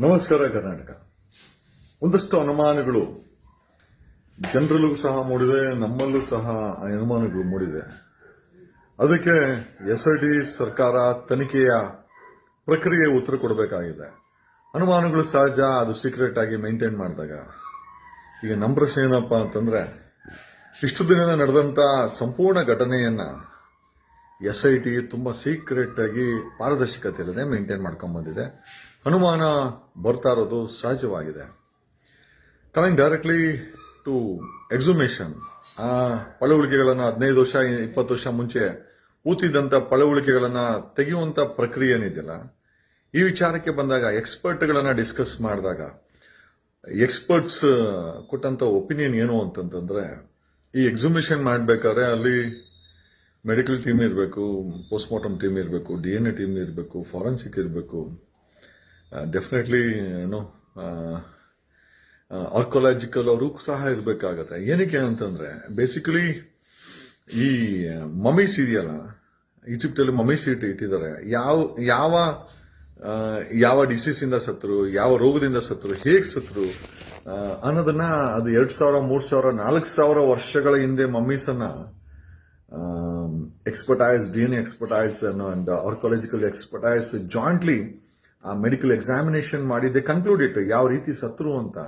ನಮಸ್ಕಾರ ಕರ್ನಾಟಕ. ಒಂದಷ್ಟು ಅನುಮಾನಗಳು. ಜನರಲ್ಲೂ ಸಹ ಮೂಡಿದೆ, ನಮ್ಮಲ್ಲೂ ಸಹ ಅನುಮಾನಗಳು ಮೂಡಿದೆ. ಅದಕ್ಕೆ ಎಸ್ ಐ ಸರ್ಕಾರ ತನಿಖೆಯ ಪ್ರಕ್ರಿಯೆ ಉತ್ತರ ಕೊಡಬೇಕಾಗಿದೆ. ಅನುಮಾನಗಳು ಸಹಜ, ಅದು ಸೀಕ್ರೆಟ್ ಆಗಿ ಮೇಂಟೈನ್ ಮಾಡಿದಾಗ. ಈಗ ನಮ್ಮ ಪ್ರಶ್ನೆ ಏನಪ್ಪಾ ಅಂತಂದ್ರೆ, ಇಷ್ಟು ದಿನದ ನಡೆದಂತ ಸಂಪೂರ್ಣ ಘಟನೆಯನ್ನ ಎಸ್ ಐ ಟಿ ತುಂಬ ಸೀಕ್ರೆಟ್ ಆಗಿ ಪಾರದರ್ಶಕತೆ ಇಲ್ಲದೆ ಮೇಂಟೈನ್ ಮಾಡ್ಕೊಂಡ್ ಬಂದಿದೆ ಅನುಮಾನ ಬರ್ತಾ ಇರೋದು ಸಹಜವಾಗಿದೆ. ಕಮಿಂಗ್ ಡೈರೆಕ್ಟ್ಲಿ ಟು ಎಕ್ಸುಮೇಷನ್ ಆ ಪಳವಳಿಕೆಗಳನ್ನು ಹದಿನೈದು ವರ್ಷ, ಇಪ್ಪತ್ತು ವರ್ಷ ಮುಂಚೆ ಊತಿದ್ದಂಥ ಪಳವಳಿಕೆಗಳನ್ನು ತೆಗೆಯುವಂಥ ಪ್ರಕ್ರಿಯೆ ಏನಿದೆಯಲ್ಲ, ಈ ವಿಚಾರಕ್ಕೆ ಬಂದಾಗ ಎಕ್ಸ್ಪರ್ಟ್ಗಳನ್ನು ಡಿಸ್ಕಸ್ ಮಾಡಿದಾಗ ಎಕ್ಸ್ಪರ್ಟ್ಸ್ ಕೊಟ್ಟಂತ ಒಪಿನಿಯನ್ ಏನು ಅಂತಂತಂದರೆ, ಈ ಎಕ್ಸುಮೇಷನ್ ಮಾಡಬೇಕಾದ್ರೆ ಅಲ್ಲಿ ಮೆಡಿಕಲ್ ಟೀಮ್ ಇರಬೇಕು ಪೋಸ್ಟ್ಮಾರ್ಟಮ್ ಟೀಮ್ ಇರಬೇಕು ಡಿ ಎನ್ ಎ ಟೀಮ್ ಇರಬೇಕು ಫಾರೆನ್ಸಿಕ್ ಇರಬೇಕು ಡೆಫಿನೆಟ್ಲಿ ಏನು ಆರ್ಕೊಲಾಜಿಕಲ್ ಅವರು ಸಹ ಇರಬೇಕಾಗತ್ತೆ. ಏನಕ್ಕೆ ಅಂತಂದ್ರೆ ಬೇಸಿಕಲಿ ಈ ಮಮೀಸ್ ಇದೆಯಲ್ಲ, ಈಜಿಪ್ಟಲ್ಲಿ ಮಮೀಸ್ ಇಟ್ಟು ಇಟ್ಟಿದ್ದಾರೆ. ಯಾವ ಯಾವ ಯಾವ ಡಿಸೀಸ್ ಇಂದ ಸತ್ರು, ಯಾವ ರೋಗದಿಂದ ಸತ್ರು, ಹೇಗೆ ಸತ್ರು ಅನ್ನೋದನ್ನ ಅದು ಎರಡ್ ಸಾವಿರ, ಮೂರ್ ಸಾವಿರ, ನಾಲ್ಕು ಸಾವಿರ ವರ್ಷಗಳ ಹಿಂದೆ ಮಮ್ಮೀಸ್ ಅನ್ನ expertise D N expertise and archaeological expertise jointly ಆ ಮೆಡಿಕಲ್ ಎಕ್ಸಾಮಿನೇಷನ್ ಮಾಡಿದ್ದೆ ಕನ್ಕ್ಲೂಡೆಡ್ ಯಾವ ರೀತಿ ಸತ್ರು ಅಂತ.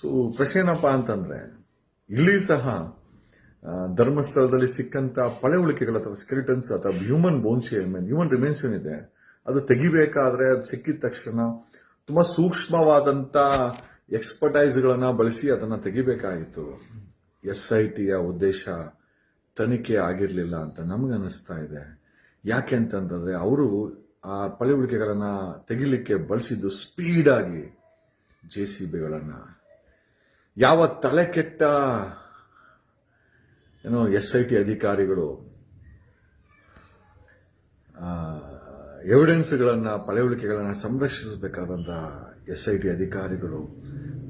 ಸೊ ಪ್ರಶ್ನೆ ಏನಪ್ಪಾ ಅಂತಂದ್ರೆ, ಇಲ್ಲಿ ಸಹ ಧರ್ಮಸ್ಥಳದಲ್ಲಿ ಸಿಕ್ಕಂತ ಪಳೆಯುಳಿಕೆಗಳು ಅಥವಾ ಸ್ಕೆಲಿಟನ್ಸ್ ಅಥವಾ ಹ್ಯೂಮನ್ ಬೋನ್ಸ್ ಹ್ಯೂಮನ್ ರಿಮೇನ್ಸ್ ಏನಿದೆ, ಅದು ತೆಗಿಬೇಕಾದ್ರೆ ಸಿಕ್ಕಿದ ತಕ್ಷಣ ತುಂಬಾ ಸೂಕ್ಷ್ಮವಾದಂತ ಎಕ್ಸ್ಪರ್ಟೈಸ್ಗಳನ್ನ ಬಳಸಿ ಅದನ್ನ ತೆಗಿಬೇಕಾಯಿತು. ಎಸ್ ಐ ಟಿಯ ಉದ್ದೇಶ ತನಿಖೆ ಆಗಿರಲಿಲ್ಲ ಅಂತ ನಮ್ಗೆ ಅನಿಸ್ತಾ ಇದೆ. ಯಾಕೆ ಅಂತಂತಂದ್ರೆ ಅವರು ಆ ಪಳೆಯುಳಿಕೆಗಳನ್ನು ತೆಗಿಲಿಕ್ಕೆ ಬಳಸಿದ್ದು ಸ್ಪೀಡ್ ಆಗಿ ಜೆ ಸಿ ಬಿಗಳನ್ನು. ಯಾವ ತಲೆ ಕೆಟ್ಟ, ಏನೋ ಎಸ್ ಐ ಟಿ ಅಧಿಕಾರಿಗಳು ಎವಿಡೆನ್ಸ್ಗಳನ್ನು ಪಳೆಯುಳಿಕೆಗಳನ್ನು ಸಂರಕ್ಷಿಸಬೇಕಾದಂತ ಎಸ್ ಐ ಟಿ ಅಧಿಕಾರಿಗಳು,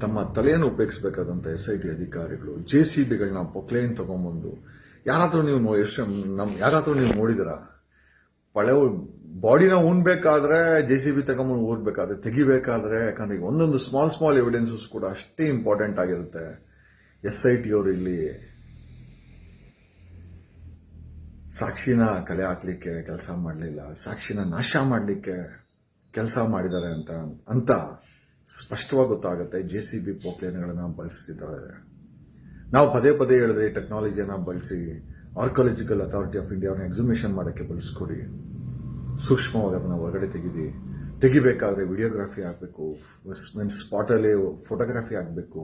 ತಮ್ಮ ತಲೆಯನ್ನು ಉಪಯೋಗಿಸಬೇಕಾದಂತ ಎಸ್ ಐ ಟಿ ಅಧಿಕಾರಿಗಳು, ಜೆ ಸಿ ಬಿಗಳನ್ನ ಪೊಕ್ಲೇನ್ ತಗೊಂಬಂದು, ಯಾರಾದ್ರೂ ನೀವು ಎಷ್ಟು ನಮ್ಮ ಯಾರಾದ್ರೂ ನೀವು ನೋಡಿದಿರ? ಪಳೆ ಬಾಡಿನ ಉಣ್ಬೇಕಾದ್ರೆ ಜೆ ಸಿ ಬಿ ತಗೊಂಬಂದು ಊರ್ಬೇಕಾದ್ರೆ, ತೆಗಿಬೇಕಾದ್ರೆ, ಯಾಕಂದ್ರೆ ಈಗ ಒಂದೊಂದು ಸ್ಮಾಲ್ ಸ್ಮಾಲ್ ಎವಿಡೆನ್ಸಸ್ ಕೂಡ ಅಷ್ಟೇ ಇಂಪಾರ್ಟೆಂಟ್ ಆಗಿರುತ್ತೆ. ಎಸ್ ಐ ಟಿ ಅವರು ಇಲ್ಲಿ ಸಾಕ್ಷಿನ ಕಲೆ ಹಾಕ್ಲಿಕ್ಕೆ ಕೆಲಸ ಮಾಡಲಿಲ್ಲ, ಸಾಕ್ಷಿನ ನಾಶ ಮಾಡಲಿಕ್ಕೆ ಕೆಲಸ ಮಾಡಿದ್ದಾರೆ ಅಂತ ಅಂತ ಸ್ಪಷ್ಟವಾಗಿ ಗೊತ್ತಾಗುತ್ತೆ. ಜೆ ಸಿ ಬಿ ಪೋಕ್ಲೇನ್ಗಳನ್ನ ಬಳಸ್ತಿದ್ದಾರೆ. ನಾವು ಪದೇ ಪದೇ ಹೇಳಿದ್ರೆ ಟೆಕ್ನಾಲಜಿಯನ್ನು ಬಳಸಿ ಆರ್ಕಾಲಜಿಕಲ್ ಅಥಾರಿಟಿ ಆಫ್ ಇಂಡಿಯಾವ್ನ ಎಕ್ಸಿಮಿಷನ್ ಮಾಡೋಕ್ಕೆ ಬಳಸ್ಕೊಡಿ. ಸೂಕ್ಷ್ಮವಾಗಿ ಅದನ್ನು ಹೊರಗಡೆ ತೆಗಿದಿ, ತೆಗಿಬೇಕಾದ್ರೆ ವಿಡಿಯೋಗ್ರಫಿ ಆಗಬೇಕು ಮೀನ್ಸ್ ಸ್ಪಾಟಲ್ಲಿ ಫೋಟೋಗ್ರಫಿ ಆಗಬೇಕು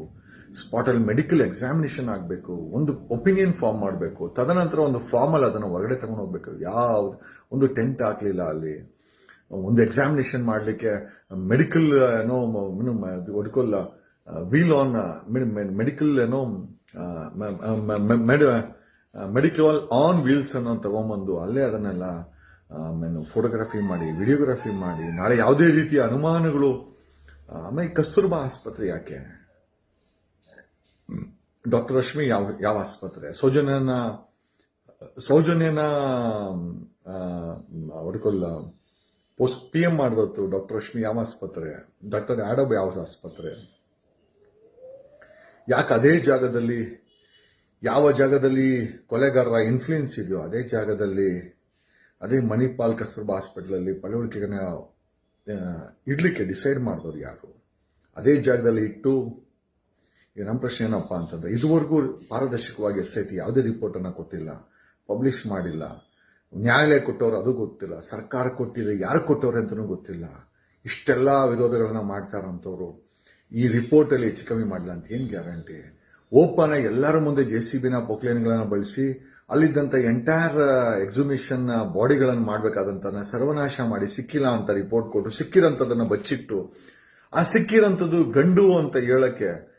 ಸ್ಪಾಟಲ್ಲಿ ಮೆಡಿಕಲ್ ಎಕ್ಸಾಮಿನೇಷನ್ ಆಗಬೇಕು, ಒಂದು ಒಪಿನಿಯನ್ ಫಾರ್ಮ್ ಮಾಡಬೇಕು, ತದನಂತರ ಒಂದು ಫಾರ್ಮಲ್ಲಿ ಅದನ್ನು ಹೊರಗಡೆ ತಗೊಂಡು ಹೋಗ್ಬೇಕು. ಯಾವ ಒಂದು ಟೆಂಟ್ ಹಾಕ್ಲಿಲ್ಲ ಅಲ್ಲಿ, ಒಂದು ಎಕ್ಸಾಮಿನೇಷನ್ ಮಾಡಲಿಕ್ಕೆ ಮೆಡಿಕಲ್ ಏನೋ ಒಡ್ಕೊಲ್ಲ ವೀಲ್ ಆನ್ ಮೆಡಿಕಲ್ ಏನೋ ಮೆಡಿಕಲ್ ಆನ್ ವೀಲ್ಸ್ ಅನ್ನೋ ತಗೊಂಬಂದು, ಅಲ್ಲೇ ಅದನ್ನೆಲ್ಲ ಆಮೇಲೆ ಫೋಟೋಗ್ರಫಿ ಮಾಡಿ, ವಿಡಿಯೋಗ್ರಫಿ ಮಾಡಿ, ನಾಳೆ ಯಾವುದೇ ರೀತಿಯ ಅನುಮಾನಗಳು ಆಮೇಲೆ ಕಸ್ತೂರ್ಬಾ ಆಸ್ಪತ್ರೆ ಯಾಕೆ? ಡಾಕ್ಟರ್ ರಶ್ಮಿ ಯಾವ ಯಾವ ಆಸ್ಪತ್ರೆ? ಸೌಜನ್ಯನ ಸೌಜನ್ಯನ ಹೊಡ್ಕೊಳ್ಳ ಪೋಸ್ಟ್ ಪಿ ಎಂ ಮಾಡಿದತ್ತು ಡಾಕ್ಟರ್ ರಶ್ಮಿ ಯಾವ ಆಸ್ಪತ್ರೆ? ಡಾಕ್ಟರ್ ಆಡಬ್ ಯಾವ ಆಸ್ಪತ್ರೆ? ಯಾಕೆ ಅದೇ ಜಾಗದಲ್ಲಿ, ಯಾವ ಜಾಗದಲ್ಲಿ ಕೊಲೆಗಾರರ ಇನ್ಫ್ಲೂಯೆನ್ಸ್ ಇದೆಯೋ, ಅದೇ ಜಾಗದಲ್ಲಿ ಅದೇ ಮಣಿಪಾಲ್ ಕಸ್ತೂರ್ಬಾ ಹಾಸ್ಪಿಟ್ಲಲ್ಲಿ ಪಳವಳಿಕೆಗಳನ್ನ ಇಡ್ಲಿಕ್ಕೆ ಡಿಸೈಡ್ ಮಾಡಿದವರು ಯಾರು? ಅದೇ ಜಾಗದಲ್ಲಿ ಇಟ್ಟು ಈಗ ನಮ್ಮ ಪ್ರಶ್ನೆ ಏನಪ್ಪ ಅಂತಂದ್ರೆ, ಇದುವರೆಗೂ ಪಾರದರ್ಶಕವಾಗಿ ಎಸ್ ಐ ಟಿ ಯಾವುದೇ ರಿಪೋರ್ಟ್ ಅನ್ನ ಕೊಟ್ಟಿಲ್ಲ ಪಬ್ಲಿಷ್ ಮಾಡಿಲ್ಲ, ನ್ಯಾಯಾಲಯ ಕೊಟ್ಟವ್ರು ಅದು ಗೊತ್ತಿಲ್ಲ, ಸರ್ಕಾರ ಕೊಟ್ಟಿದೆ, ಯಾರು ಕೊಟ್ಟವ್ರೆ ಅಂತಲೂ ಗೊತ್ತಿಲ್ಲ. ಇಷ್ಟೆಲ್ಲ ವಿರೋಧಗಳನ್ನು ಮಾಡ್ತಾರಂತವ್ರು, ಈ ರಿಪೋರ್ಟ್ ಅಲ್ಲಿ ಹೆಚ್ಚು ಕಮ್ಮಿ ಮಾಡಲ್ಲ ಅಂತ ಏನು ಗ್ಯಾರಂಟಿ ಓಪನ್ ಎಲ್ಲರ ಮುಂದೆ ಜೆ ಸಿ ಬಿನ ಪೊಕ್ಲೈನ್ಗಳನ್ನು ಬಳಸಿ ಅಲ್ಲಿದ್ದಂತ ಎಂಟೈರ್ ಎಕ್ಸಿಬಿಷನ್ ಬಾಡಿಗಳನ್ನು ಮಾಡಬೇಕಾದಂತ ಸರ್ವನಾಶ ಮಾಡಿ ಸಿಕ್ಕಿಲ್ಲ ಅಂತ ರಿಪೋರ್ಟ್ ಕೊಟ್ಟು ಸಿಕ್ಕಿರಂತದನ್ನ ಬಚ್ಚಿಟ್ಟು, ಆ ಸಿಕ್ಕಿರಂತದ್ದು ಗಂಡು ಅಂತ ಹೇಳಕ್ಕೆ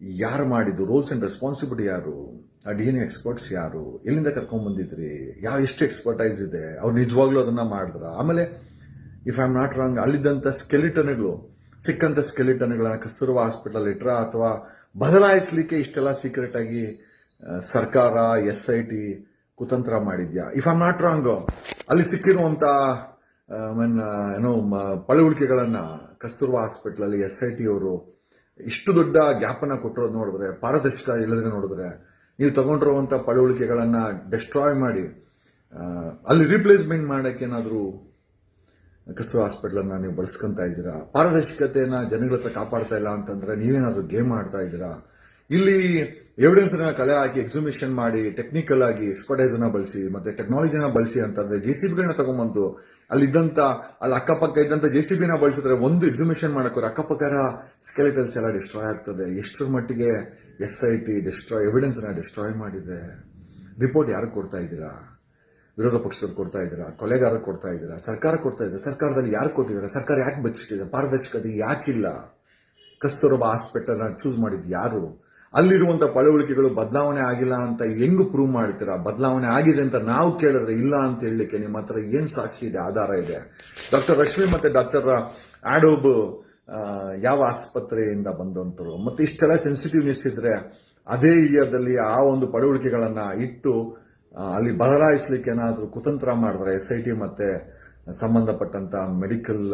ಯಾರು ಮಾಡಿದ್ದು? ರೋಲ್ಸ್ ಅಂಡ್ ರೆಸ್ಪಾನ್ಸಿಬಿಲಿಟಿ ಯಾರು? ಆ ಡಿ ಎನ್ ಎಕ್ಸ್ಪರ್ಟ್ಸ್ ಯಾರು? ಎಲ್ಲಿಂದ ಕರ್ಕೊಂಡ್ ಬಂದಿದ್ರಿ? ಯಾವ, ಎಷ್ಟು ಎಕ್ಸ್ಪರ್ಟೈಸ್ ಇದೆ? ಅವ್ರು ನಿಜವಾಗ್ಲೂ ಅದನ್ನ ಮಾಡಿದ್ರ? ಆಮೇಲೆ if I am not wrong ಅಲ್ಲಿದ್ದಂತ ಸ್ಕೆಲಿಟನ್ಗಳು ಸಿಕ್ಕಂತ ಸ್ಕೆಲಿಟನ್ಗಳನ್ನ ಕಸ್ತೂರ್ಬಾ ಹಾಸ್ಪಿಟಲ್ ಇಟ್ರ ಅಥವಾ ಬದಲಾಯಿಸಲಿಕ್ಕೆ ಇಷ್ಟೆಲ್ಲ ಸೀಕ್ರೆಟ್ ಆಗಿ ಸರ್ಕಾರ, ಎಸ್ ಐ ಟಿ ಕುತಂತ್ರ ಮಾಡಿದ್ಯಾ? ಇಫ್ ಆಮ್ ನಾಟ್ ರಾಂಗ್ ಅಲ್ಲಿ ಸಿಕ್ಕಿರುವಂತ ಮೀನ್ ಏನೋ ಪಳವಳಿಕೆಗಳನ್ನ ಕಸ್ತೂರ್ಬಾ ಹಾಸ್ಪಿಟ್ಲಲ್ಲಿ ಎಸ್ ಐ ಟಿ ಅವರು ಇಷ್ಟು ದೊಡ್ಡ ಗ್ಯಾಪ್ ಅನ್ನ ಕೊಟ್ಟಿರೋದು ನೋಡಿದ್ರೆ, ಪಾರದರ್ಶಕ ಇಲ್ಲದ್ರೆ ನೋಡಿದ್ರೆ, ನೀವು ತಗೊಂಡಿರುವಂತ ಪಳವಳಿಕೆಗಳನ್ನ ಡೆಸ್ಟ್ರಾಯ್ ಮಾಡಿ ಅಲ್ಲಿ ರೀಪ್ಲೇಸ್ಮೆಂಟ್ ಮಾಡಕ್ಕೆ ಏನಾದರೂ ಕಸ್ತೂರ್ ಹಾಸ್ಪಿಟಲ್ ಅನ್ನ ನೀವು ಬಳಸ್ಕೊಂತ ಇದ್ದೀರಾ? ಪಾರದರ್ಶಕತೆಯನ್ನ ಜನಗಳ ಹತ್ರ ಕಾಪಾಡ್ತಾ ಇಲ್ಲ ಅಂತಂದ್ರೆ ನೀವೇನಾದ್ರೂ ಗೇಮ್ ಆಡ್ತಾ ಇದ್ದೀರಾ? ಇಲ್ಲಿ ಎವಿಡೆನ್ಸ್ ಅನ್ನ ಕಲೆ ಹಾಕಿ ಎಕ್ಸಿಮಿಷನ್ ಮಾಡಿ ಟೆಕ್ನಿಕಲ್ ಆಗಿ ಎಕ್ಸ್ಪರ್ಟೈಸ್ ಅನ್ನ ಬಳಸಿ, ಮತ್ತೆ ಟೆಕ್ನಾಲಜಿನ ಬಳಸಿ ಅಂತಂದ್ರೆ ಜೆ ಸಿ ಬಿಗಳನ್ನ ತಗೊಂಬಂದು ಅಲ್ಲಿದ್ದಂತ, ಅಲ್ಲಿ ಅಕ್ಕಪಕ್ಕ ಇದ್ದಂತ ಜೆ ಸಿ ಬಿನ ಬಳಸಿದ್ರೆ ಒಂದು ಎಕ್ಸಿಮಿಷನ್ ಮಾಡಕ್ಕೆ ಅಕ್ಕಪಕ್ಕರ ಸ್ಕೆಲೆಟಲ್ಸ್ ಎಲ್ಲ ಡಿಸ್ಟ್ರಾಯ್ ಆಗ್ತದೆ. ಎಷ್ಟರ ಮಟ್ಟಿಗೆ S I T destroy evidence ಅನ್ನ ಡಿಸ್ಟ್ರಾಯ್ ಮಾಡಿದೆ. ರಿಪೋರ್ಟ್ ಯಾರು ಕೊಡ್ತಾ ಇದ್ದೀರಾ? ವಿರೋಧ ಪಕ್ಷದವ್ರು ಕೊಡ್ತಾ ಇದ್ದೀರಾ? ಕೊಲೆಗಾರರು ಕೊಡ್ತಾ ಇದ್ದೀರಾ? ಸರ್ಕಾರ ಕೊಡ್ತಾ ಇದ್ದೀರಾ? ಸರ್ಕಾರದಲ್ಲಿ ಯಾರು ಕೊಟ್ಟಿದ್ದಾರೆ? ಸರ್ಕಾರ ಯಾಕೆ ಬಚ್ಚಿಟ್ಟಿದೆ? ಪಾರದರ್ಶಕತೆ ಯಾಕಿಲ್ಲ? ಕಸ್ತೂರಬಾ ಹಾಸ್ಪಿಟಲ್ ಚೂಸ್ ಮಾಡಿದ್ದು ಯಾರು? ಅಲ್ಲಿರುವಂತ ಪಳವಳಿಕೆಗಳು ಬದಲಾವಣೆ ಆಗಿಲ್ಲ ಅಂತ ಹೆಂಗ್ ಪ್ರೂವ್ ಮಾಡ್ತೀರಾ ಬದಲಾವಣೆ ಆಗಿದೆ ಅಂತ ನಾವು ಕೇಳಿದ್ರೆ ಇಲ್ಲ ಅಂತ ಹೇಳಲಿಕ್ಕೆ ನಿಮ್ಮ ಹತ್ರ ಏನ್ ಸಾಕ್ಷಿ ಇದೆ, ಆಧಾರ ಇದೆ? ಡಾಕ್ಟರ್ ರಶ್ಮಿ ಮತ್ತೆ ಡಾಕ್ಟರ್ ಆಡೋಬ್ ಯಾವ ಆಸ್ಪತ್ರೆಯಿಂದ ಬಂದಂತರು? ಮತ್ತೆ ಇಷ್ಟೆಲ್ಲ ಸೆನ್ಸಿಟಿವ್ನೆಸ್ ಇದ್ರೆ ಅದೇ ಏರಿಯಾದಲ್ಲಿ ಆ ಒಂದು ಪಳವಳಿಕೆಗಳನ್ನ ಇಟ್ಟು ಅಲ್ಲಿ ಬದಲಾಯಿಸಲಿಕ್ಕೆ ಏನಾದರೂ ಕುತಂತ್ರ ಮಾಡಿದ್ರೆ ಎಸ್ ಐ ಟಿ ಮತ್ತೆ ಸಂಬಂಧಪಟ್ಟಂತ ಮೆಡಿಕಲ್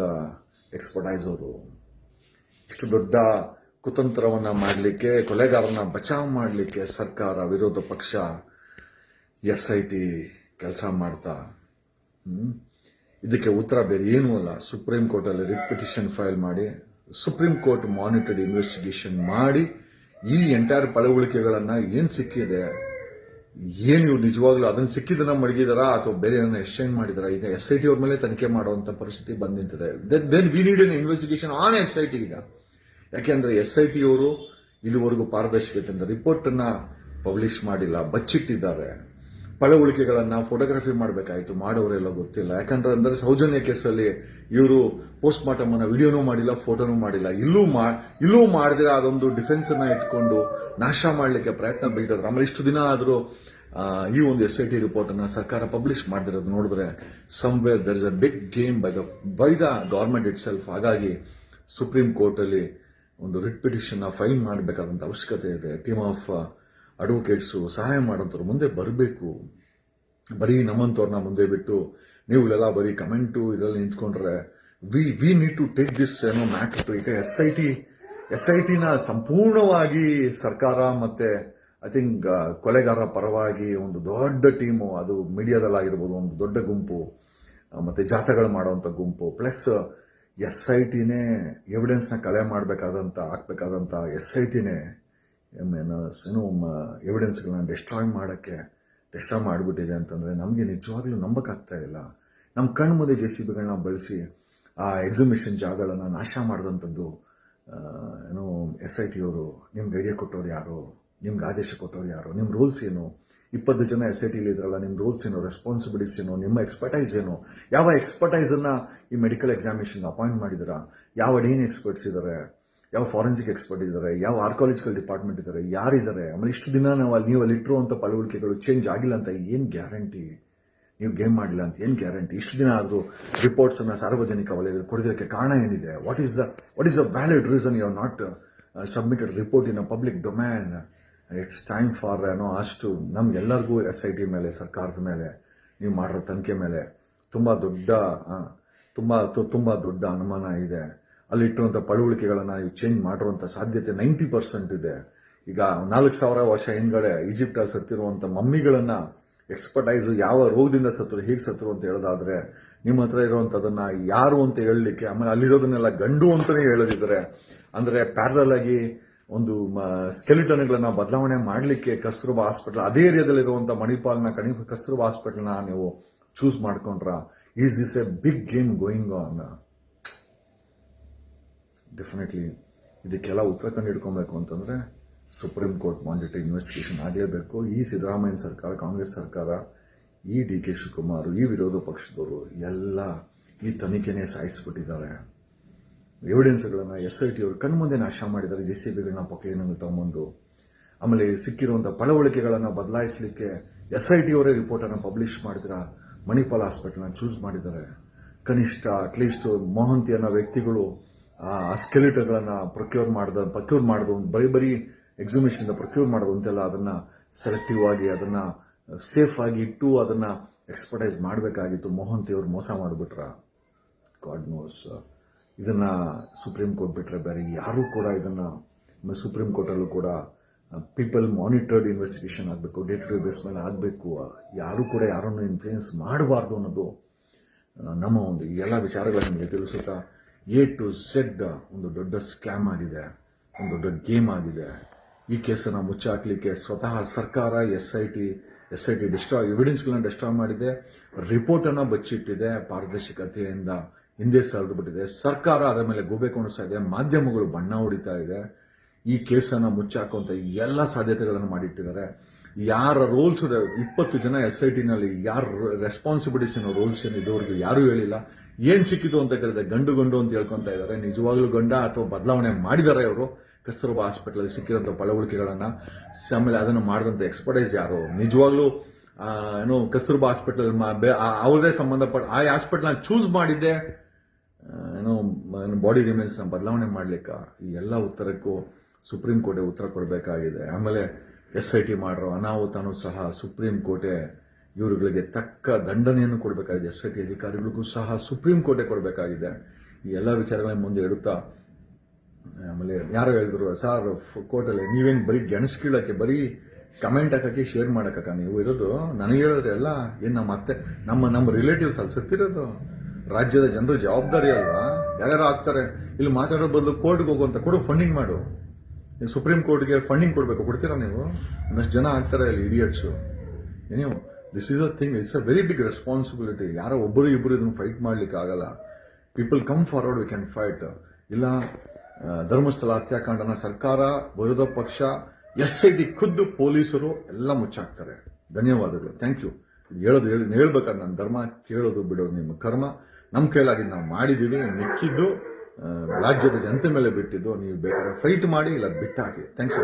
ಎಕ್ಸ್ಪರ್ಟೈಸ್ ಅವರು. ಇಷ್ಟು ದೊಡ್ಡ ಕುತಂತ್ರವನ್ನ ಮಾಡಲಿಕ್ಕೆ ಕೊಲೆಗಾರನ ಬಚಾವ್ ಮಾಡಲಿಕ್ಕೆ ಸರ್ಕಾರ, ವಿರೋಧ ಪಕ್ಷ, ಎಸ್ ಐ ಟಿ ಕೆಲಸ ಮಾಡ್ತಾ ಇದಕ್ಕೆ ಉತ್ತರ ಬೇರೆ ಏನೂ ಅಲ್ಲ. ಸುಪ್ರೀಂ ಕೋರ್ಟಲ್ಲಿ ರಿಟ್ ಪಿಟಿಷನ್ ಫೈಲ್ ಮಾಡಿ ಸುಪ್ರೀಂ ಕೋರ್ಟ್ ಮಾನಿಟರ್ಡ್ ಇನ್ವೆಸ್ಟಿಗೇಷನ್ ಮಾಡಿ, ಈ ಎಂಟೈರ್ ಪಳವಳಿಕೆಗಳನ್ನು ಏನು ಸಿಕ್ಕಿದೆ? ಏನು ಇವ್ರು ನಿಜವಾಗ್ಲೂ ಅದನ್ನ ಸಿಕ್ಕಿದನ್ನ ಮಡಗಿದಾರಾ ಅಥವಾ ಬೇರೆ ಎಕ್ಸ್ಚೇಂಜ್ ಮಾಡಿದಾರ? ಈಗ ಎಸ್ ಐ ಟಿ ಅವ್ರ ಮೇಲೆ ತನಿಖೆ ಮಾಡುವಂತ ಪರಿಸ್ಥಿತಿ ಬಂದ್ ನಿಂತಿದೆ. Then we need in investigation on S I T ಈಗ. ಯಾಕೆಂದ್ರೆ ಎಸ್ ಐ ಟಿಯವರು ಇದುವರೆಗೂ ಪಾರದರ್ಶಕತೆಯಿಂದ ರಿಪೋರ್ಟ್ ಅನ್ನ ಪಬ್ಲಿಷ್ ಮಾಡಿಲ್ಲ, ಬಚ್ಚಿಟ್ಟಿದ್ದಾರೆ. ಪಳವಳಿಕೆಗಳನ್ನು ಫೋಟೋಗ್ರಫಿ ಮಾಡಬೇಕಾಯ್ತು ಮಾಡೋರೆಲ್ಲ ಗೊತ್ತಿಲ್ಲ. ಯಾಕಂದ್ರೆ ಅಂದ್ರೆ ಸೌಜನ್ಯ ಕೇಸಲ್ಲಿ ಇವರು ಪೋಸ್ಟ್ ಮಾರ್ಟಮ್ ಅನ್ನ ವಿಡಿಯೋನೂ ಮಾಡಿಲ್ಲ, ಫೋಟೋನೂ ಮಾಡಿಲ್ಲ. ಇಲ್ಲೂ ಮಾ, ಇಲ್ಲೂ ಮಾಡಿದ್ರೆ ಅದೊಂದು ಡಿಫೆನ್ಸ್ ಅನ್ನ ಇಟ್ಕೊಂಡು ನಾಶ ಮಾಡಲಿಕ್ಕೆ ಪ್ರಯತ್ನ ಬೀಳಿದ್ರೆ ಆಮೇಲೆ ಇಷ್ಟು ದಿನ ಆದರೂ ಈ ಒಂದು ಎಸ್ ಐ ಟಿ ರಿಪೋರ್ಟ್ ಅನ್ನ ಸರ್ಕಾರ ಪಬ್ಲಿಷ್ ಮಾಡಿರೋದು ನೋಡಿದ್ರೆ somewhere there is a big game by the by the government itself ಹಾಗಾಗಿ ಸುಪ್ರೀಂ ಕೋರ್ಟ್ ಅಲ್ಲಿ ಒಂದು ರಿಟ್ ಪಿಟಿಷನ್ ಫೈಲ್ ಮಾಡಬೇಕಾದಂಥ ಅವಶ್ಯಕತೆ ಇದೆ. ಟೀಮ್ ಆಫ್ ಅಡ್ವೊಕೇಟ್ಸು ಸಹಾಯ ಮಾಡೋಂಥವ್ರು ಮುಂದೆ ಬರಬೇಕು. ಬರೀ ನಮ್ಮಂತವ್ರನ್ನ ಮುಂದೆ ಬಿಟ್ಟು ನೀವು ಇಲ್ಲೆಲ್ಲ ಬರೀ ಕಮೆಂಟು ಇದರಲ್ಲಿ ನಿಂತ್ಕೊಂಡ್ರೆ we we need to take this ಏನೋ ಮ್ಯಾಟರ್ ಈಗ S I T S I ಟಿನ ಸಂಪೂರ್ಣವಾಗಿ ಸರ್ಕಾರ ಮತ್ತೆ ಐ ಥಿಂಕ್ ಕೊಲೆಗಾರರ ಪರವಾಗಿ ಒಂದು ದೊಡ್ಡ ಟೀಮು ಅದು ಮೀಡಿಯಾದಲ್ಲಾಗಿರ್ಬೋದು ಒಂದು ದೊಡ್ಡ ಗುಂಪು ಮತ್ತು ಮತ್ತೆ ಮಾಡುವಂಥ ಗುಂಪು ಪ್ಲಸ್ ಎಸ್ ಐ ಟಿನೇ ಎವಿಡೆನ್ಸ್ನ ಕಲೆ ಮಾಡಬೇಕಾದಂಥ ಹಾಕ್ಬೇಕಾದಂಥ ಎಸ್ ಐ ಟಿನೇ ಏನು ಎವಿಡೆನ್ಸ್ಗಳನ್ನ ಡಿಸ್ಟ್ರಾಯ್ ಮಾಡೋಕ್ಕೆ ಡಿಸ್ಟ್ರಾಯ್ ಮಾಡಿಬಿಟ್ಟಿದೆ ಅಂತಂದರೆ ನಮಗೆ ನಿಜವಾಗ್ಲೂ ನಂಬಕ್ಕಾಗ್ತಾ ಇಲ್ಲ. ನಮ್ಮ ಕಣ್ಣು ಮುಂದೆ ಜೆ ಸಿ ಬಿಗಳನ್ನ ಬಳಸಿ ಆ ಎಕ್ಸಿಬಿಷನ್ ಜಾಗಗಳನ್ನು ನಾಶ ಮಾಡಿದಂಥದ್ದು ಏನು, ಎಸ್ ಐ ಟಿಯವರು ನಿಮ್ಗೆ ಐಡಿಯಾ ಕೊಟ್ಟವ್ರು ಯಾರು, ನಿಮ್ಗೆ ಆದೇಶ ಕೊಟ್ಟವ್ರು ಯಾರು ನಿಮ್ಮ ರೂಲ್ಸ್ ಏನು? ಇಪ್ಪತ್ತು ಜನ ಎಸ್ ಐ ಟಿಲಿ ಇದ್ರಲ್ಲ ನಿಮ್ಮ ರೂಲ್ಸ್ ಏನು ರೆಸ್ಪಾನ್ಸಿಬಿಲಿಟೀಸ್ ಏನು, ನಿಮ್ಮ ಎಕ್ಸ್ಪರ್ಟೈಸ್ ಏನು, ಯಾವ ಎಕ್ಸ್ಪರ್ಟೈಸ್ ಅನ್ನ ಈ ಮೆಡಿಕಲ್ ಎಕ್ಸಾಮಿನೇಷನ್ ಅಪಾಯಿಂಟ್ ಮಾಡಿದ್ದೀರಾ, ಯಾವ ಡೀನ್ ಎಕ್ಸ್ಪರ್ಟ್ಸ್ ಇದ್ದಾರೆ ಯಾವ ಫಾರೆನ್ಸಿಕ್ ಎಕ್ಸ್ಪರ್ಟ್ ಇದ್ದಾರೆ ಯಾವ ಆರ್ಕಾಲಜಿಕಲ್ ಡಿಪಾರ್ಟ್ಮೆಂಟ್ ಇದ್ದಾರೆ ಯಾರಿದ್ದಾರೆ ಆಮೇಲೆ ಇಷ್ಟು ದಿನ ನಾವು ಅಲ್ಲಿ, ನೀವು ಅಂತ ಪಳವಳಿಕೆಗಳು ಚೇಂಜ್ ಆಗಿಲ್ಲ ಅಂತ ಏನು ಗ್ಯಾರಂಟಿ ನೀವು ಗೇಮ್ ಮಾಡಿಲ್ಲ ಅಂತ ಏನು ಗ್ಯಾರಂಟಿ ಇಷ್ಟು ದಿನ ಆದರೂ ರಿಪೋರ್ಟ್ಸ್ ಅನ್ನ ಸಾರ್ವಜನಿಕ ವಲಯದಲ್ಲಿ ಕೊಡೋದಕ್ಕೆ ಕಾರಣ ಏನಿದೆ? What is the what is the valid reason you are not submitted report in a public domain it's time for ಏನೋ ಅಷ್ಟು ನಮ್ಗೆಲ್ಲರಿಗೂ ಎಸ್ ಐ ಟಿ ಮೇಲೆ, ಸರ್ಕಾರದ ಮೇಲೆ, ನೀವು ಮಾಡಿರೋ ತನಿಖೆ ಮೇಲೆ ತುಂಬ ದೊಡ್ಡ ತುಂಬ ತುಂಬ ದೊಡ್ಡ ಅನುಮಾನ ಇದೆ. ಅಲ್ಲಿಟ್ಟಿರುವಂಥ ಪಳವಳಿಕೆಗಳನ್ನು ನೀವು ಚೇಂಜ್ ಮಾಡಿರುವಂಥ ಸಾಧ್ಯತೆ ನೈಂಟಿ ಪರ್ಸೆಂಟ್ ಇದೆ. ಈಗ ನಾಲ್ಕು ಸಾವಿರ ವರ್ಷ ಹಿಂದ್ಗಡೆ ಈಜಿಪ್ಟ್ ಅಲ್ಲಿ ಸತ್ತಿರುವಂಥ ಮಮ್ಮಿಗಳನ್ನ ಎಕ್ಸ್ಪರ್ಟೈಸ್ ಯಾವ ರೋಗದಿಂದ ಸತ್ತರು, ಹೇಗೆ ಸತ್ತರು ಅಂತ ಹೇಳೋದಾದ್ರೆ, ನಿಮ್ಮ ಹತ್ರ ಇರುವಂತದನ್ನ ಯಾರು ಅಂತ ಹೇಳಲಿಕ್ಕೆ ಆಮೇಲೆ ಅಲ್ಲಿರೋದನ್ನೆಲ್ಲ ಗಂಡು ಅಂತಲೇ ಹೇಳೋದಿದ್ರೆ, ಅಂದ್ರೆ ಪ್ಯಾರಲ್ ಆಗಿ ಒಂದು ಸ್ಕೆಲಿಟನ್ಗಳನ್ನ ಬದಲಾವಣೆ ಮಾಡಲಿಕ್ಕೆ ಕಸ್ತೂರ್ಬಾ ಹಾಸ್ಪಿಟಲ್, ಅದೇ ಏರಿಯಾದಲ್ಲಿರುವಂಥ ಮಣಿಪಾಲ್ನ ಕಣಿ, ಕಸ್ತೂರ್ಬಾ ಹಾಸ್ಪಿಟಲ್ನ ನೀವು ಚೂಸ್ ಮಾಡ್ಕೊಂಡ್ರ is this a big game going on definitely ಇದಕ್ಕೆಲ್ಲ ಉತ್ತರ ಕಂಡು ಹಿಡ್ಕೊಬೇಕು ಅಂತಂದ್ರೆ ಸುಪ್ರೀಂ ಕೋರ್ಟ್ ಮಾಂಡೇಟ್ ಇನ್ವೆಸ್ಟಿಗೇಷನ್ ಆಗಲೇಬೇಕು. ಈ ಸಿದ್ದರಾಮಯ್ಯ ಸರ್ಕಾರ, ಕಾಂಗ್ರೆಸ್ ಸರ್ಕಾರ, ಈ ಡಿ ಕೆ ಶಿವಕುಮಾರ್, ಈ ವಿರೋಧ ಪಕ್ಷದವರು ಎಲ್ಲ ಈ ತನಿಖೆನೇ ಸಾಯಿಸ್ಬಿಟ್ಟಿದ್ದಾರೆ. ಎವಿಡೆನ್ಸ್ಗಳನ್ನ ಎಸ್ ಐ ಟಿ ಅವರು ಕಣ್ಮುಂದೆ ನಾಶ ಮಾಡಿದ್ದಾರೆ. ಜೆ ಸಿ ಬಿಗಳನ್ನ ಪೊಕೆಯನ್ನು ತಗೊಂಬಂದು, ಆಮೇಲೆ ಸಿಕ್ಕಿರುವಂಥ ಪಳವಳಿಕೆಗಳನ್ನು ಬದಲಾಯಿಸಲಿಕ್ಕೆ ಎಸ್ ಐ ಟಿ ಅವರೇ ರಿಪೋರ್ಟ್ ಅನ್ನು ಪಬ್ಲಿಷ್ ಮಾಡಿದ್ರ ಮಣಿಪಾಲ್ ಹಾಸ್ಪಿಟಲ್ನ ಚೂಸ್ ಮಾಡಿದ್ದಾರೆ. ಕನಿಷ್ಠ ಅಟ್ಲೀಸ್ಟ್ ಮೋಹಂತಿ ಅನ್ನೋ ವ್ಯಕ್ತಿಗಳು ಆ ಸ್ಕೆಲಿಟರ್ಗಳನ್ನು ಪ್ರೊಕ್ಯೂರ್ ಮಾಡಿದ ಪ್ರೊಕ್ಯೂರ್ ಮಾಡಿದ್ರು ಬರೀ ಬರೀ ಎಕ್ಸಿಬಿಷನ್ ಪ್ರೊಕ್ಯೂರ್ ಮಾಡೋದು ಅಂತೆಲ್ಲ ಅದನ್ನ ಸೆಲೆಕ್ಟಿವ್ ಆಗಿ ಅದನ್ನ ಸೇಫ್ ಆಗಿ ಇಟ್ಟು ಅದನ್ನ ಎಕ್ಸ್ಪರ್ಟೈಸ್ ಮಾಡಬೇಕಾಗಿತ್ತು. ಮೋಹಂತಿ ಅವರು ಮೋಸ ಮಾಡಿಬಿಟ್ರ. ಗಾಡ್ ನೋಸ್ ಇದನ್ನ ಸುಪ್ರೀಂ ಕೋರ್ಟ್ ಬಿಟ್ಟರೆ ಬೇರೆ ಯಾರೂ ಕೂಡ ಇದನ್ನ ಸುಪ್ರೀಂ ಕೋರ್ಟಲ್ಲೂ ಕೂಡ ಪೀಪಲ್ ಮಾನಿಟರ್ಡ್ ಇನ್ವೆಸ್ಟಿಗೇಷನ್ ಆಗಬೇಕು ಡೇ ಟು ಡೇ ಬೇಸ್ ಮೇಲೆ ಆಗಬೇಕು ಯಾರೂ ಕೂಡ ಯಾರನ್ನು ಇನ್ಫ್ಲೂಯೆನ್ಸ್ ಮಾಡಬಾರ್ದು ಅನ್ನೋದು ನಮ್ಮ ಒಂದು ಎಲ್ಲ ವಿಚಾರಗಳ ನಿಮಗೆ ತಿಳಿಸುತ್ತಾ ಎ ಟು ಝೆಡ್ ಒಂದು ದೊಡ್ಡ ಸ್ಕ್ಯಾಮ್ ಆಗಿದೆ, ಒಂದು ದೊಡ್ಡ ಗೇಮ್ ಆಗಿದೆ. ಈ ಕೇಸನ್ನು ಮುಚ್ಚಾಕ್ಲಿಕ್ಕೆ ಸ್ವತಃ ಸರ್ಕಾರ S I T S I T destroy ಎವಿಡೆನ್ಸ್ಗಳನ್ನ destroy ಮಾಡಿದೆ. ರಿಪೋರ್ಟನ್ನು ಬಚ್ಚಿಟ್ಟಿದೆ ಪಾರದರ್ಶಕತೆಯಿಂದ. ಹಿಂದೆ ಸರಿದು ಬಿಟ್ಟಿದೆ. ಸರ್ಕಾರ ಅದರ ಮೇಲೆ ಗೂಬೆ ಕೊಣಿಸ್ತಾ ಇದೆ. ಮಾಧ್ಯಮಗಳು ಬಣ್ಣ ಹೊಡಿತಾ ಇದೆ. ಈ ಕೇಸನ್ನು ಮುಚ್ಚಾಕುವಂತ ಎಲ್ಲ ಸಾಧ್ಯತೆಗಳನ್ನು ಮಾಡಿಟ್ಟಿದ್ದಾರೆ. ಯಾರ ರೋಲ್ಸ್ ಇಪ್ಪತ್ತು ಜನ ಎಸ್ ಐ ಟಿನಲ್ಲಿ ಯಾರ ರೆಸ್ಪಾನ್ಸಿಬಿಲಿಟೀಸ್ ಏನೋ ರೋಲ್ಸ್ ಏನು ಇದುವರೆಗೂ ಯಾರೂ ಹೇಳಿಲ್ಲ. ಏನು ಸಿಕ್ಕಿತು ಅಂತ ಕೇಳಿದ್ರೆ ಗಂಡು ಗಂಡು ಅಂತ ಹೇಳ್ಕೊಂತ ಇದ್ದಾರೆ. ನಿಜವಾಗ್ಲೂ ಗಂಡ ಅಥವಾ ಬದಲಾವಣೆ ಮಾಡಿದ್ದಾರೆ ಅವರು? ಕಸ್ತೂರ್ಬ ಹಾಸ್ಪಿಟಲ್ ಸಿಕ್ಕಿರೋಂಥ ಪಳವಳಿಕೆಗಳನ್ನು ಆಮೇಲೆ ಅದನ್ನು ಮಾಡಿದಂಥ ಎಕ್ಸ್ಪರ್ಟೈಸ್ ಯಾರು? ನಿಜವಾಗ್ಲೂ ಏನು ಕಸ್ತೂರ್ಬಾ ಹಾಸ್ಪಿಟಲ್ ಅವ್ರದೇ ಸಂಬಂಧಪಟ್ಟ, ಆ ಹಾಸ್ಪಿಟಲ್ ಚೂಸ್ ಮಾಡಿದ್ದೆ. ಏನೋ ಬಾಡಿ ರಿಮೇನ್ಸ್ನ ಬದಲಾವಣೆ ಮಾಡಲಿಕ್ಕೆ ಈ ಎಲ್ಲ ಉತ್ತರಕ್ಕೂ ಸುಪ್ರೀಂ ಕೋರ್ಟೆ ಉತ್ತರ ಕೊಡಬೇಕಾಗಿದೆ. ಆಮೇಲೆ ಎಸ್ ಐ ಟಿ ಮಾಡಿರೋ ಅನಾಹುತನೂ ಸಹ ಸುಪ್ರೀಂ ಕೋರ್ಟೆ ಇವರುಗಳಿಗೆ ತಕ್ಕ ದಂಡನೆಯನ್ನು ಕೊಡಬೇಕಾಗಿದೆ. ಎಸ್ ಐ ಟಿ ಅಧಿಕಾರಿಗಳಿಗೂ ಸಹ ಸುಪ್ರೀಂ ಕೋರ್ಟೆ ಕೊಡಬೇಕಾಗಿದೆ. ಈ ಎಲ್ಲ ವಿಚಾರಗಳ ಮುಂದೆ ಇಡುತ್ತಾ ಆಮೇಲೆ ಯಾರೋ ಹೇಳಿದ್ರು, ಸರ್ ಕೋರ್ಟಲ್ಲಿ ನೀವೇನು ಬರೀ ಗೆಣಸ್ಕೀಳಕ್ಕೆ ಬರೀ ಕಮೆಂಟ್ ಹಾಕಕ್ಕೆ ಶೇರ್ ಮಾಡಕ್ಕ ನೀವು? ಇರೋದು ನನಗೆ ಹೇಳಿದ್ರೆ ಎಲ್ಲ ಏನು ನಮ್ಮ ಅತ್ತೆ ನಮ್ಮ ನಮ್ಮ ರಿಲೇಟಿವ್ಸ್ ಅಲ್ಲಿ ಸತ್ತಿರೋದು. ರಾಜ್ಯದ ಜನರು ಜವಾಬ್ದಾರಿ ಅಲ್ವಾ? ಯಾರ್ಯಾರು ಆಗ್ತಾರೆ? ಇಲ್ಲಿ ಮಾತಾಡೋ ಬದಲು ಕೋರ್ಟ್ಗೆ ಹೋಗುವಂತ ಕೊಡು ಫಂಡಿಂಗ್ ಮಾಡು. ನೀವು ಸುಪ್ರೀಂ ಕೋರ್ಟ್ಗೆ ಫಂಡಿಂಗ್ ಕೊಡಬೇಕು, ಕೊಡ್ತೀರಾ ನೀವು? ಒಂದಷ್ಟು ಜನ ಆಗ್ತಾರೆ ಇಲ್ಲಿ ಇಡಿಯಟ್ಸು ನೀವು this is a thing it's a very big responsibility ಯಾರೋ ಒಬ್ಬರು ಇಬ್ಬರು ಇದನ್ನು ಫೈಟ್ ಮಾಡ್ಲಿಕ್ಕೆ ಆಗಲ್ಲ. People come forward we can fight ಇಲ್ಲ ಧರ್ಮಸ್ಥಳ ಹತ್ಯಾಕಾಂಡನ ಸರ್ಕಾರ, ವಿರೋಧ ಪಕ್ಷ, ಎಸ್ ಐ ಟಿ ಖುದ್ದು ಪೊಲೀಸರು ಎಲ್ಲ ಮುಚ್ಚಾಕ್ತಾರೆ. ಧನ್ಯವಾದಗಳು ಥ್ಯಾಂಕ್ ಯು ಹೇಳೋದು ಹೇಳಿ, ಹೇಳ್ಬೇಕಾದ್ರೆ ನನ್ನ ಧರ್ಮ ಕೇಳೋದು ಬಿಡೋದು ನಿಮ್ಮ ಕರ್ಮ. ನಮ್ಮ ಕೈಲಾಗಿದ್ದು ನಾವು ಮಾಡಿದ್ದೀವಿ ಮಿಕ್ಕಿದ್ದು ರಾಜ್ಯದ ಜನತೆ ಮೇಲೆ ಬಿಟ್ಟಿದ್ದು, ನೀವು ಬೇಕಾದ್ರೆ ಫೈಟ್ ಮಾಡಿ ಇಲ್ಲ, ಬಿಟ್ಟಾಕಿ. ಥ್ಯಾಂಕ್ಸ್